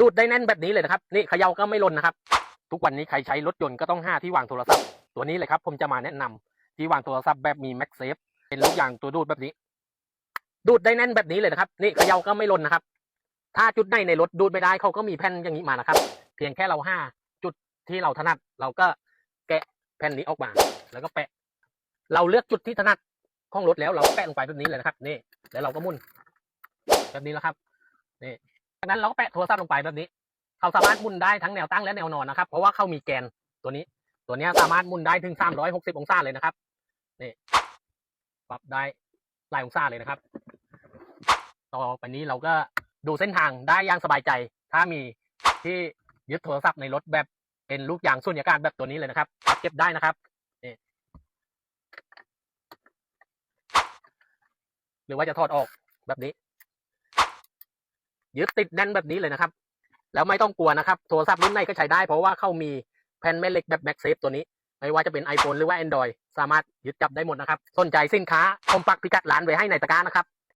ดูดได้แน่นแบบนี้เลยนะครับนี่เขย่าก็ไม่ล่นนะครับ ทุกวันนี้ใครใช้รถยนต์ก็ต้องห้าที่วางโทรศัพท์ ตัวนี้เลยครับ ผมจะมาแนะนำที่วางโทรศัพท์แบบมีแม็กเซฟเป็นลูกยางตัวดูดแบบนี้ ดูดได้แน่นแบบนี้เลยนะครับนี่เขย่าก็ไม่ล่นนะครับ ถ้าจุดไหนในรถดูดไม่ได้เขาก็มีแผ่นอย่างนี้มานะครับ เพียงแค่เราห้าจุดที่เราถนัด เราก็แกะแผ่นนี้ออกมา แล้วก็แปะ เราเลือกจุดที่ถนัดของรถแล้วเราแปะลงไปแบบนี้เลยนะครับ นี่ แล้วเราก็มุนแบบนี้แล้วครับ นี่ จากนั้นเราก็แปะโทรศัพท์ลงไปแบบนี้ เขาสามารถมุนได้ทั้งแนวตั้งและแนวนอนนะครับ เพราะว่าเขามีแกนตัวนี้ ตัวนี้สามารถมุนได้ถึง 360 องศาเลยนะครับ นี่ ปรับได้หลายองศาเลยนะครับ ต่อไปนี้เราก็ดูเส้นทางได้อย่างสบายใจ ถ้ามีที่ยึดโทรศัพท์ในรถแบบเป็นลูกยางสุญญากาศแบบตัวนี้เลยนะครับเก็บได้นะครับนี่หรือว่าจะถอดออกแบบนี้ ยึดติดแน่นแบบนี้เลยนะครับ แล้วไม่ต้องกลัวนะครับ โทรศัพท์รุ่นไหนก็ใช้ได้เพราะว่าเขามีแผ่นแม่เหล็กแบบแม็กเซฟตัวนี้ ไม่ว่าจะเป็น iPhone หรือว่า Android สามารถยึดจับได้หมดนะครับ สนใจสินค้าผมปักพิกัดร้านไว้ให้ในตะกร้านะครับ